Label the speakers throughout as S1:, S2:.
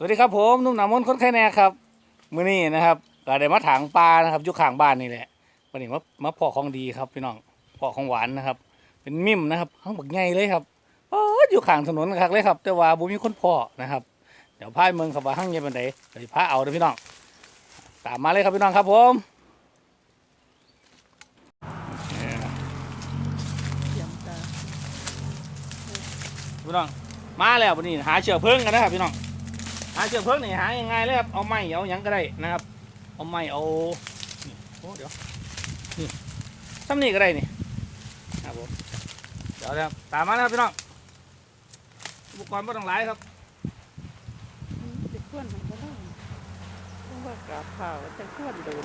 S1: สวัสดีครับผมนุ่มหนามนคนไข่แน่ครับมื้อนี้นะครับก็ได้มาถางปลานะครับอยู่ข้างบ้านนี่แหละวันนี้มามาพอของดีครับพี่น้องพอของหวานนะครับ เป็นมิมนะครับข้างบักใหญ่เลยครับเอออยู่ข้างถนนครับเลยครับ แต่ว่าบ่มีคนพ่อนะครับ เดี๋ยวพายเมืองครับว่าห้างเย็นบันไดเดี๋ยวพาเอาเด้อพี่น้องตามมาเลยครับพี่น้องครับผมพี่น้องมาแล้ววันนี้หาเชือกเพิ่งกันนะครับพี่น้อง หาเชือกเพิ่งนี่หายังไงเลยครับเอาไม้เอาหยังก็ได้นะครับ เอาไม้เอานี่โอ้เดี๋ยวนี่ซ้ำนี่ก็ได้นี่ครับผมเดี๋ยวนะครับตามมานะครับพี่น้องอุปกรณ์ไม่ต้องหลายครับ
S2: จะขวนมันก็ได้เพราะว่ากราบข่าจะขวนโดน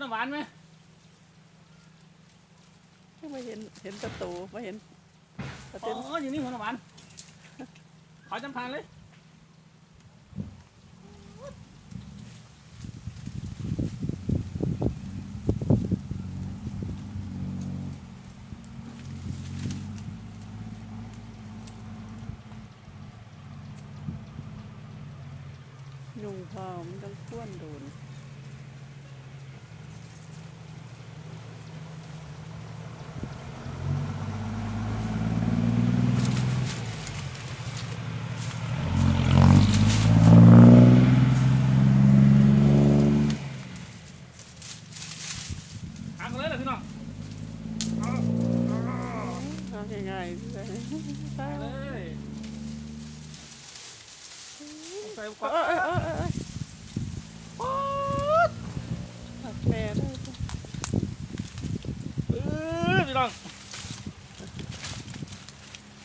S1: มันำหวานไหม
S2: ไม่เห็นเห็นประตูไม่เห็นประ
S1: อ๋
S2: ตู
S1: ออยู่นี่หัวน้ำหวาน ขอจำทานเลย
S2: ยุงพอมันต้องขวนโดน
S1: หากันเลยเหรอ พี่น้องเอาเอา
S2: เอาง่ายๆเลย
S1: ใส่อุปกร
S2: เอ
S1: ณ์
S2: อเออเออเออ
S1: โอ๊ด
S2: หักแม่ได้
S1: เออพี่น้อง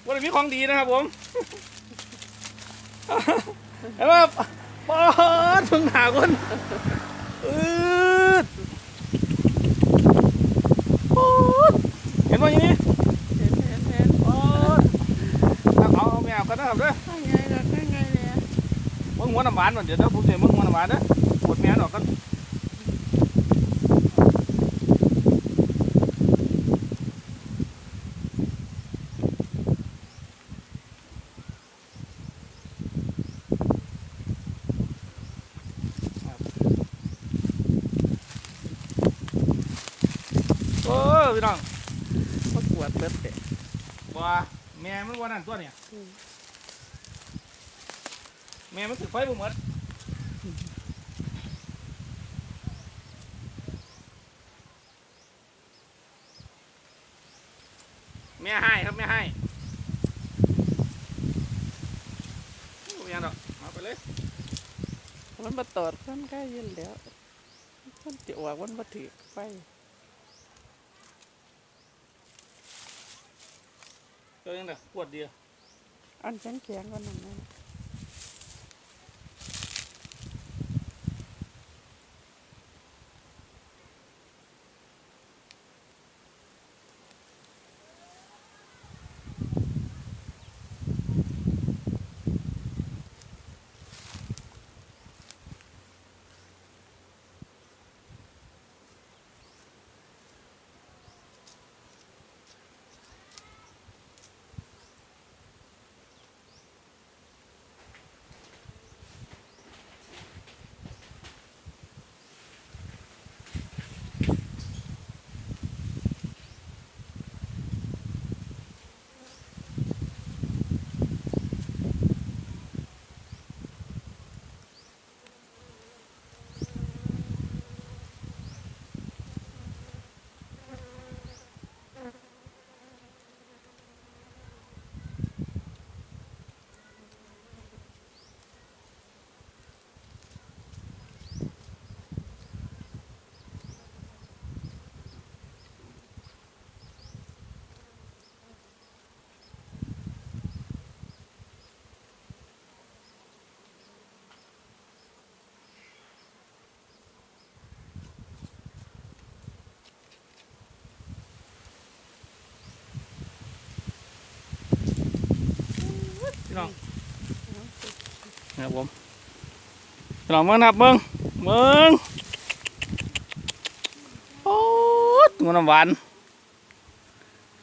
S1: วันนี้มีของดีนะครับผมเห็นไหมครับปอดถึงหาคนอืดปอด เห็นว่าอย่างนี้
S2: เห็นเห็นเห็น
S1: ปอดเอาเอาเอาแมวกันนะครับเด้อ
S2: ข้างไงล่ะข้างไงเนี่ย
S1: มึงหัวน้ำหวานมันเดี๋ยวเดี๋ยวผมจะมึงหัวน้ำหวานนะปวดแมวออกกันโอ้ยพี่น้อง
S2: มากวดเบิดเตะ
S1: บัวแม่มันวันนั้นตัวเนี่ยแม่มันถือไฟบุหมดแม่ให้ครับแม่ให้ไม่ยังดอกเอาไปเลย
S2: มันมาตอดข้างใกล้ยืนแล้วมันจะออกมันมาถือไป
S1: ก็ยังแต่ขวดเดียว
S2: อันแข็งแข็งก็นั่นนั่น
S1: พี่น้องนะครับผมพี่น้องเมืองนะครับเมืองเมืองโอ้ยมันน้ำหวาน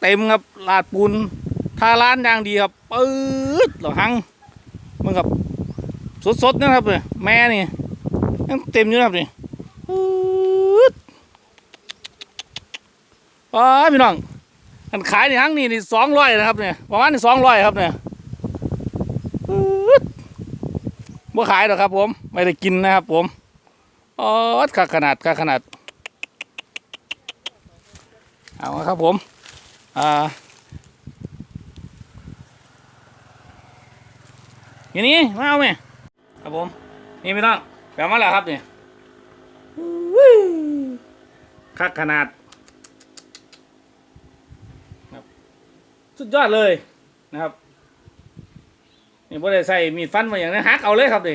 S1: เต็มครับลาดปูนทาร้านอย่างดีครับปื๊ดเหล่าหังมึงครับสดๆนะครับเนี่ยแม่นี่ยังเต็มอยู่นะครับนี่ปื๊ดอ๋อพี่น้องอันขายในหังนี่นี่สองร้อยนะครับเนี่ยประมาณนี่สองร้อยครับเนี่ยปื๊ด บ่ขายหรอกครับผม ไม่ได้กินนะครับผมอ๋อขาขนาดขาขนาด เอาครับผม อ่าอย่างนี้มาเอาไหมครับผม นี่ไม่ต้องแปลมาแล้วครับเนี่ยคักขนาดครับสุดยอดเลยนะครับ นี่บ่ได้ใส่มีดฟันมาอย่างนี้หักเอาเลยครับดิ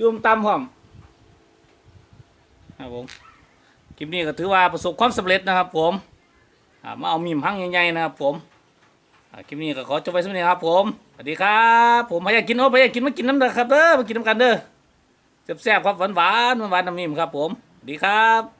S1: ยุ่มตำพร้อมครับผมคลิปนี้ก็ถือว่าประสบความสำเร็จนะครับ ผมมาเอามีมพังใหญ่ๆนะครับ ผมคลิปนี้ก็ขอจบไปสักนี้ครับ ผมสวัสดีครับผมพยายามกินโอ้พยายามกินมากินน้ำเด้อครับเด้อมากินน้ำกันเด้อแซ่บๆครับหวานๆหวานๆน้ำมีมครับ ผมสวัสดีครับ